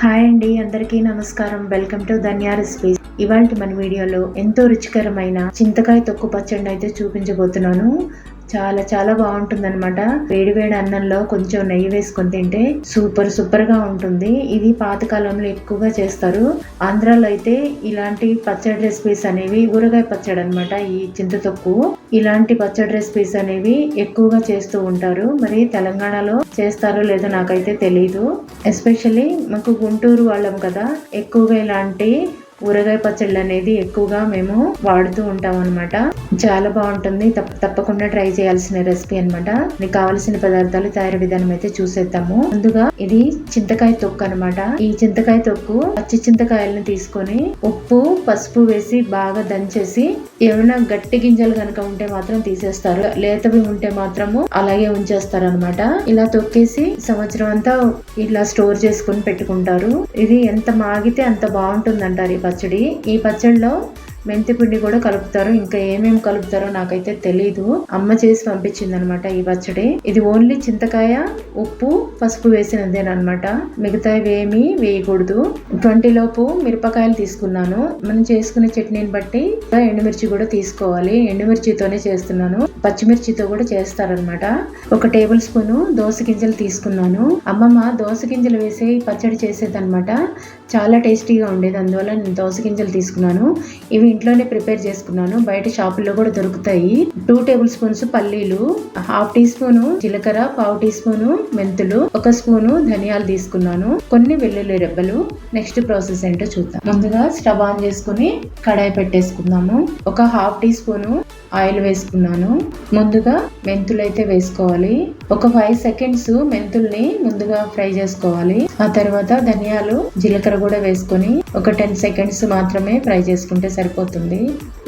Hi అండి అందరికీ నమస్కారం. Welcome to Dhanya recipes. ఇవాళ మన వీడియోలో ఎంతో రుచికరమైన చింతకాయ తొక్కు పచ్చడి అయితే చూపించబోతున్నాను. చాలా చాలా బాగుంటుంది అనమాట వేడి వేడి అన్నంలో కొంచెం నెయ్యి వేసుకొని తింటే సూపర్ సూపర్గా ఉంటుంది. ఇది పాతకాలంలో ఎక్కువగా చేస్తారు. ఆంధ్రాలో అయితే ఇలాంటి పచ్చడి రెసిపీస్ అనేవి ఊరగాయ పచ్చడి అనమాట ఈ చింత తొక్కు. ఇలాంటి పచ్చడి రెసిపీస్ అనేవి ఎక్కువగా చేస్తూ ఉంటారు. మరి తెలంగాణలో చేస్తారో లేదో నాకైతే తెలియదు ఎస్పెషల్లీ మాకు గుంటూరు వాళ్ళం కదా ఎక్కువగా ఇలాంటి ఊరగాయ పచ్చళ్ళు అనేది ఎక్కువగా మేము వాడుతూ ఉంటాం అనమాట చాలా బాగుంటుంది. తప్ప తప్పకుండా ట్రై చేయాల్సిన రెసిపీ అనమాట మీకు కావలసిన పదార్థాలు తయారు విధానం అయితే చూసేద్దాము. ముందుగా ఇది చింతకాయ తొక్కు అనమాట ఈ చింతకాయ తొక్కు పచ్చి చింతకాయలను తీసుకొని ఉప్పు పసుపు వేసి బాగా దంచేసి ఏమైనా గట్టి గింజలు కనుక ఉంటే మాత్రం తీసేస్తారు. లేతవి ఉంటే మాత్రము అలాగే ఉంచేస్తారు అనమాట ఇలా తొక్కేసి సంవత్సరం అంతా ఇలా స్టోర్ చేసుకుని పెట్టుకుంటారు. ఇది ఎంత మాగితే అంత బాగుంటుంది అంటారు పచ్చడి. ఈ పచ్చడిలో మెంతి పిండి కూడా కలుపుతారు. ఇంకా ఏమేమి కలుపుతారో నాకైతే తెలీదు. అమ్మ చేసి పంపించింది అనమాట ఈ పచ్చడి. ఇది ఓన్లీ చింతకాయ ఉప్పు పసుపు వేసినదేనమాట. మిగతా ఏమీ వేయకూడదు. ట్వంటీ లోపు మిరపకాయలు తీసుకున్నాను. మనం చేసుకునే చట్నీని బట్టి ఎండుమిర్చి కూడా తీసుకోవాలి. ఎండుమిర్చితోనే చేస్తున్నాను. పచ్చిమిర్చితో కూడా చేస్తారనమాట. ఒక టేబుల్ స్పూన్ దోస గింజలు తీసుకున్నాను. అమ్మమ్మ దోస గింజలు వేసి పచ్చడి చేసేదనమాట. చాలా టేస్టీగా ఉండేది. అందువల్ల నేను దోస గింజలు తీసుకున్నాను. ఇవి ఇంట్లోనే ప్రిపేర్ చేసుకున్నాను. బయట షాపుల్లో కూడా దొరుకుతాయి. టూ టేబుల్ స్పూన్స్ పల్లీలు హాఫ్ టీ స్పూన్ జీలకర్ర పావు టీ స్పూన్ మెంతులు ఒక స్పూను ధనియాలు తీసుకున్నాను. కొన్ని వెల్లుల్లి రెబ్బలు. నెక్స్ట్ ప్రాసెస్ ఏంటో చూద్దాం. ముందుగా స్టవ్ ఆన్ చేసుకుని కడాయి పెట్టేసుకుందాము. ఒక హాఫ్ టీ స్పూన్ ఆయిల్ వేసుకున్నాను. ముందుగా మెంతులు అయితే వేసుకోవాలి. ఒక ఫైవ్ సెకండ్స్ మెంతుల్ని ముందుగా ఫ్రై చేసుకోవాలి. ఆ తర్వాత ధనియాలు జీలకర్ర కూడా వేసుకొని ఒక టెన్ సెకండ్స్ మాత్రమే ఫ్రై చేసుకుంటే సరిపోతుంది.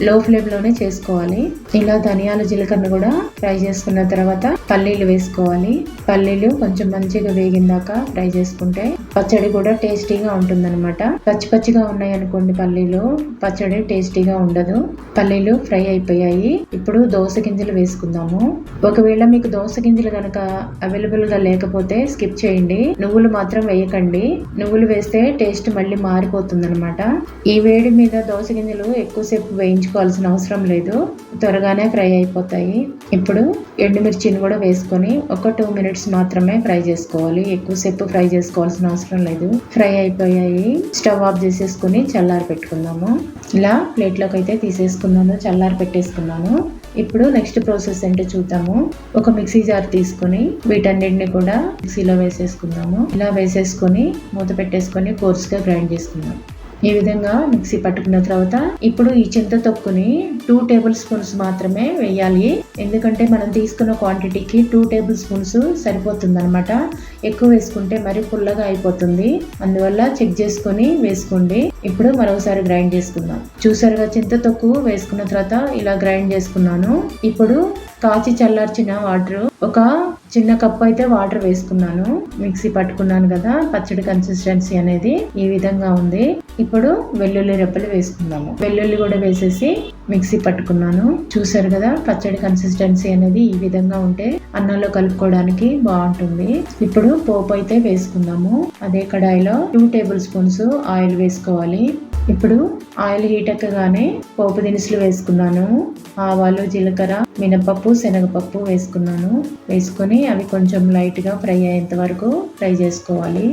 లో ఫ్లేమ్లోనే చేసుకోవాలి. ఇలా ధనియాలు జీలకర్రను కూడా ఫ్రై చేసుకున్న తర్వాత పల్లీలు వేసుకోవాలి. పల్లీలు కొంచెం మంచిగా వేగిందాక ఫ్రై చేసుకుంటే పచ్చడి కూడా టేస్టీగా ఉంటుందన్నమాట. పచ్చి పచ్చిగా ఉన్నాయి అనుకోండి పల్లీలు పచ్చడి టేస్టీగా ఉండదు. పల్లీలు ఫ్రై అయిపోయాయి. ఇప్పుడు దోస గింజలు వేసుకుందాము. ఒకవేళ మీకు దోస గింజలు కనుక అవైలబుల్గా లేకపోతే స్కిప్ చేయండి. నువ్వులు మాత్రం వేయకండి. నువ్వులు వేస్తే టేస్ట్ మళ్ళీ మారిపోతుంది అనమాట ఈ వేడి మీద దోస గింజలు ఎక్కువసేపు వేయించుకోవాల్సిన అవసరం లేదు. త్వరగానే ఫ్రై అయిపోతాయి. ఇప్పుడు ఎండుమిర్చిని కూడా వేసుకొని ఒక టూ మినిట్స్ మాత్రమే ఫ్రై చేసుకోవాలి. ఎక్కువసేపు ఫ్రై చేసుకోవాల్సిన అవసరం లేదు. ఫ్రై అయిపోయాయి. స్టవ్ ఆఫ్ చేసేసుకుని చల్లారి పెట్టుకుందాము ఇలా ప్లేట్లోకి అయితే తీసేసుకున్నాను చల్లారి పెట్టేసుకున్నాను. ఇప్పుడు నెక్స్ట్ ప్రాసెస్ ఏంటో చూద్దాము. ఒక మిక్సీ జార్ తీసుకొని వీటన్నిటిని కూడా మిక్సీలో వేసేసుకుందాము. ఇలా వేసేసుకొని మూత పెట్టేసుకొని కోర్స్గా గ్రైండ్ చేసుకుందాం. ఈ విధంగా మిక్సీ పట్టుకున్న తర్వాత ఇప్పుడు ఈ చింత తొక్కుని టూ టేబుల్ స్పూన్స్ మాత్రమే వేయాలి. ఎందుకంటే మనం తీసుకున్న క్వాంటిటీకి టూ టేబుల్ స్పూన్స్ సరిపోతుందనమాట ఎక్కువ వేసుకుంటే మరి పుల్లగా అయిపోతుంది. అందువల్ల చెక్ చేసుకొని వేసుకోండి. ఇప్పుడు మరొకసారి గ్రైండ్ చేసుకుందాం. చూసారుగా చింత తొక్కు వేసుకున్న తర్వాత ఇలా గ్రైండ్ చేసుకున్నాను. ఇప్పుడు కాచి చల్లార్చిన వాటర్ ఒక చిన్న కప్పు అయితే వాటర్ వేసుకున్నాను. మిక్సీ పట్టుకున్నాను కదా పచ్చడి కన్సిస్టెన్సీ అనేది ఈ విధంగా ఉంది. ఇప్పుడు వెల్లుల్లి రెప్పలు వేసుకుందాము. వెల్లుల్లి కూడా వేసేసి మిక్సీ పట్టుకున్నాను. చూసారు కదా పచ్చడి కన్సిస్టెన్సీ అనేది ఈ విధంగా ఉంటే అన్నంలో కలుపుకోవడానికి బాగుంటుంది. ఇప్పుడు పోపు అయితే వేసుకుందాము. అదే కడాయిలో టూ టేబుల్ స్పూన్స్ ఆయిల్ వేసుకోవాలి. ఇప్పుడు ఆయిల్ హీట్ ఎక్కగానే పోపు దినుసులు వేసుకున్నాను. ఆవాలు జీలకర్ర మినపప్పు శనగపప్పు వేసుకున్నాను. వేసుకొని అవి కొంచెం లైట్గా ఫ్రై అయ్యేంత వరకు ఫ్రై చేసుకోవాలి.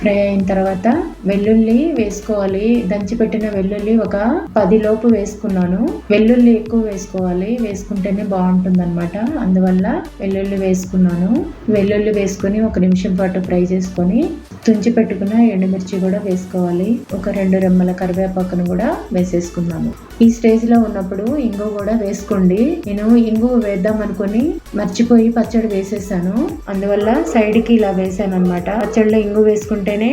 ఫ్రై అయిన తర్వాత వెల్లుల్లి వేసుకోవాలి. దంచి పెట్టిన వెల్లుల్లి ఒక పది లోపు వేసుకున్నాను. వెల్లుల్లి ఎక్కువ వేసుకోవాలి. వేసుకుంటేనే బాగుంటుంది అనమాట అందువల్ల వెల్లుల్లి వేసుకున్నాను. వెల్లుల్లి వేసుకొని ఒక నిమిషం పాటు ఫ్రై చేసుకొని తుంచి పెట్టుకున్న ఎండుమిర్చి కూడా వేసుకోవాలి. ఒక రెండు రెమ్మల కరివేపాకును కూడా వేసేసుకున్నాము ఈ స్టేజ్లో ఉన్నప్పుడు ఇంగు కూడా వేసుకోండి. నేను ఇంగు వేద్దాం అనుకుని మర్చిపోయి పచ్చడి వేసేసాను. అందువల్ల సైడ్కి ఇలా వేసాను అనమాట పచ్చడిలో ఇంగు వేసుకుంటేనే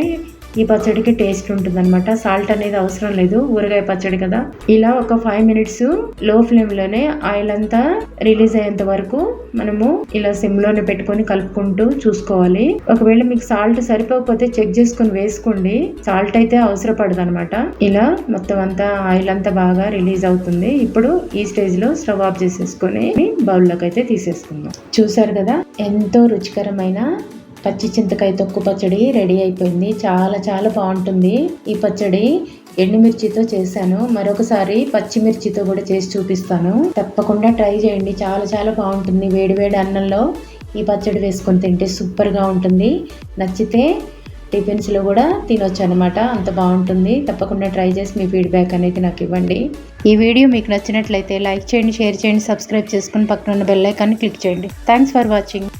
ఈ పచ్చడికి టేస్ట్ ఉంటుంది అనమాట సాల్ట్ అనేది అవసరం లేదు. ఊరగాయ పచ్చడి కదా. ఇలా ఒక ఫైవ్ మినిట్స్లో ఫ్లేమ్లోనే ఆయిల్ అంతా రిలీజ్ అయ్యేంత వరకు మనము ఇలా సిమ్లోనే పెట్టుకొని కలుపుకుంటూ చూసుకోవాలి. ఒకవేళ మీకు సాల్ట్ సరిపోకపోతే చెక్ చేసుకొని వేసుకోండి. సాల్ట్ అయితే అవసరపడదు అనమాట ఇలా మొత్తం అంతా ఆయిల్ అంతా బాగా రిలీజ్ అవుతుంది. ఇప్పుడు ఈ స్టేజ్లో స్టవ్ ఆఫ్ చేసేసుకొని బౌల్లోకి అయితే తీసేసుకుందాం. చూసారు కదా? ఎంతో రుచికరమైన పచ్చి చింతకాయ తొక్కు పచ్చడి రెడీ అయిపోయింది. చాలా చాలా బాగుంటుంది. ఈ పచ్చడి ఎండుమిర్చితో చేశాను. మరొకసారి పచ్చిమిర్చితో కూడా చేసి చూపిస్తాను. తప్పకుండా ట్రై చేయండి. చాలా చాలా బాగుంటుంది. వేడివేడి అన్నంలో ఈ పచ్చడి వేసుకొని తింటే సూపర్గా ఉంటుంది. నచ్చితే టిఫిన్స్లో కూడా తినొచ్చు అనమాట అంత బాగుంటుంది. తప్పకుండా ట్రై చేసి మీ ఫీడ్బ్యాక్ అనేది నాకు ఇవ్వండి. ఈ వీడియో మీకు నచ్చినట్లయితే లైక్ చేయండి షేర్ చేయండి సబ్స్క్రైబ్ చేసుకుని పక్కన ఉన్న బెల్ ఐకాన్ని క్లిక్ చేయండి. Thanks for watching.